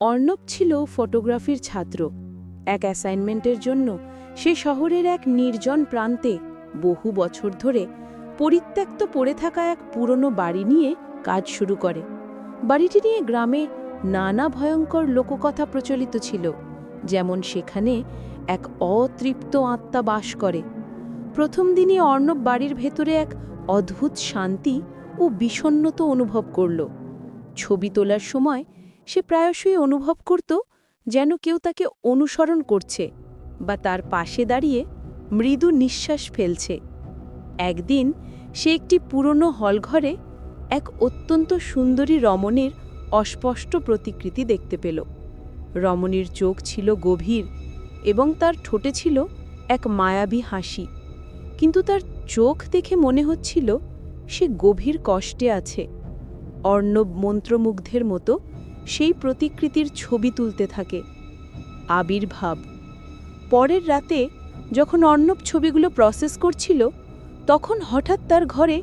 অর্ণব ছিল ফটোগ্রাফির ছাত্র। এক অ্যাসাইনমেন্টের জন্য সে শহরের এক নির্জন প্রান্তে বহু বছর ধরে পরিত্যক্ত পড়ে থাকা এক পুরনো বাড়ি নিয়ে কাজ শুরু করে। বাড়িটি নিয়ে গ্রামে নানা ভয়ঙ্কর লোককথা প্রচলিত ছিল, যেমন সেখানে এক অতৃপ্ত আত্মা বাস করে। প্রথম দিনই অর্ণব বাড়ির ভেতরে এক অদ্ভুত শান্তি ও বিষণ্ণতা অনুভব করল। ছবি তোলার সময় সে প্রায়শই অনুভব করত যেন কেউ তাকে অনুসরণ করছে বা তার পাশে দাঁড়িয়ে মৃদু নিঃশ্বাস ফেলছে। একদিন সে একটি পুরনো হলঘরে এক অত্যন্ত সুন্দরী রমণীর অস্পষ্ট প্রতিকৃতি দেখতে পেল। রমণীর চোখ ছিল গভীর এবং তার ঠোঁটে ছিল এক মায়াবী হাসি। কিন্তু তার চোখ দেখে মনে হচ্ছিল সে গভীর কষ্টে আছে। অর্ণব মন্ত্রমুগ্ধের মতো সেই প্রতিকৃতির ছবি তুলতে থাকে। আবির্ভাব। পরের রাতে যখন অর্ণব ছবিগুলো প্রসেস করছিল, তখন হঠাৎ তার ঘরে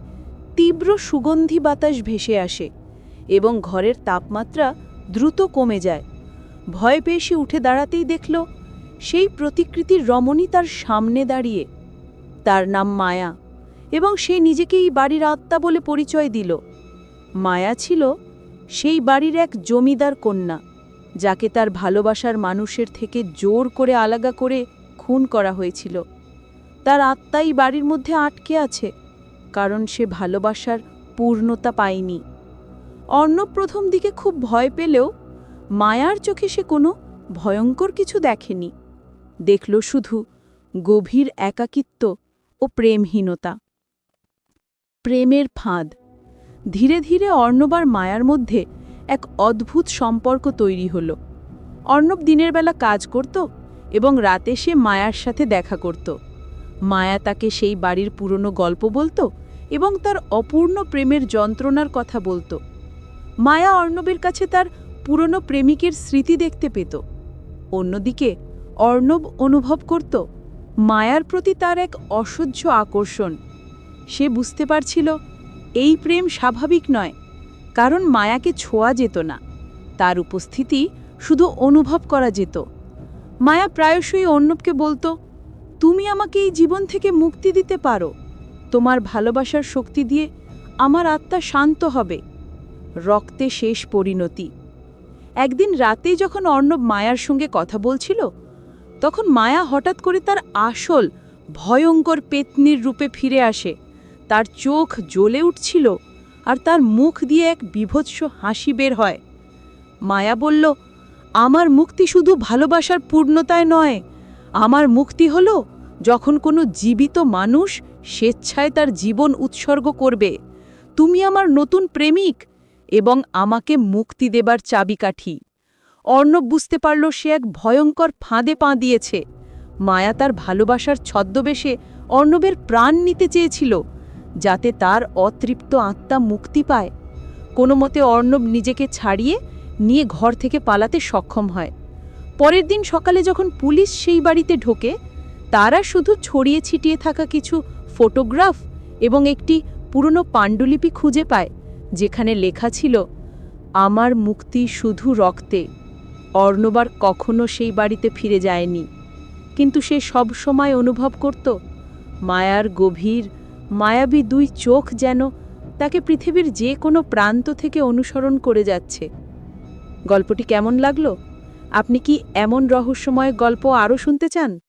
তীব্র সুগন্ধি বাতাস ভেসে আসে এবং ঘরের তাপমাত্রা দ্রুত কমে যায়। ভয় পেয়ে সে উঠে দাঁড়াতেই দেখল, সেই প্রতিকৃতির রমণী তার সামনে দাঁড়িয়ে। তার নাম মায়া এবং সে নিজেকেই বাড়ির আত্মা বলে পরিচয় দিল। মায়া ছিল সেই বাড়ির এক জমিদার কন্যা, যাকে তার ভালোবাসার মানুষের থেকে জোর করে আলাদা করে খুন করা হয়েছিল। তার আত্মাই বাড়ির মধ্যে আটকে আছে, কারণ সে ভালোবাসার পূর্ণতা পায়নি। অর্ণব প্রথম দিকে খুব ভয় পেলেও মায়ার চোখে সে কোনো ভয়ঙ্কর কিছু দেখেনি। দেখল শুধু গভীর একাকিত্ব ও প্রেমহীনতা। প্রেমের ফাঁদ। ধীরে ধীরে অর্ণবার মায়ার মধ্যে এক অদ্ভুত সম্পর্ক তৈরি হল। অর্ণব দিনের বেলা কাজ করত এবং রাতে সে মায়ার সাথে দেখা করত। মায়া তাকে সেই বাড়ির পুরনো গল্প বলতো এবং তার অপূর্ণ প্রেমের যন্ত্রণার কথা বলতো। মায়া অর্ণবের কাছে তার পুরনো প্রেমিকের স্মৃতি দেখতে পেত। অন্যদিকে অর্ণব অনুভব করত, মায়ার প্রতি তার এক অসহ্য আকর্ষণ। সে বুঝতে পারছিল এই প্রেম স্বাভাবিক নয়, কারণ মায়াকে ছোঁয়া যেত না। তার উপস্থিতি শুধু অনুভব করা যেত। মায়া প্রায়শই অর্ণবকে বলতো, তুমি আমাকে এই জীবন থেকে মুক্তি দিতে পারো। তোমার ভালোবাসার শক্তি দিয়ে আমার আত্মা শান্ত হবে। রক্তে শেষ পরিণতি। একদিন রাতে যখন অর্ণব মায়ার সঙ্গে কথা বলছিল, তখন মায়া হঠাৎ করে তার আসল, ভয়ঙ্কর পেতনির রূপে ফিরে আসে। তার চোখ জ্বলে উঠছিল আর তার মুখ দিয়ে এক বিভৎস হাসি বের হয়। মায়া বলল, আমার মুক্তি শুধু ভালোবাসার পূর্ণতায় নয়। আমার মুক্তি হল যখন কোনো জীবিত মানুষ স্বেচ্ছায় তার জীবন উৎসর্গ করবে। তুমি আমার নতুন প্রেমিক এবং আমাকে মুক্তি দেবার চাবিকাঠি। অর্ণব বুঝতে পারল সে এক ভয়ঙ্কর ফাঁদে পা দিয়েছে। মায়া তার ভালোবাসার ছদ্মবেশে অর্ণবের প্রাণ নিতে চেয়েছিল। যাতে তার অতৃপ্ত আত্মা মুক্তি পায়। কোনো মতে অর্ণব নিজেকে ছাড়িয়ে নিয়ে ঘর থেকে পালাতে সক্ষম হয়। পরের দিন সকালে যখন পুলিশ সেই বাড়িতে ঢোকে, তারা শুধু ছড়িয়ে ছিটিয়ে থাকা কিছু ফটোগ্রাফ এবং একটি পুরনো পাণ্ডুলিপি খুঁজে পায়, যেখানে লেখা ছিল, আমার মুক্তি শুধু রক্তে। অর্ণবার কখনো সেই বাড়িতে ফিরে যায়নি। কিন্তু সে সব সময় অনুভব করত, মায়ার গভীর মায়াবী দুই চোখ যেন তাকে পৃথিবীর যে কোনো প্রান্ত থেকে অনুসরণ করে যাচ্ছে। গল্পটি কেমন লাগল? আপনি কি এমন রহস্যময় গল্প আরও শুনতে চান?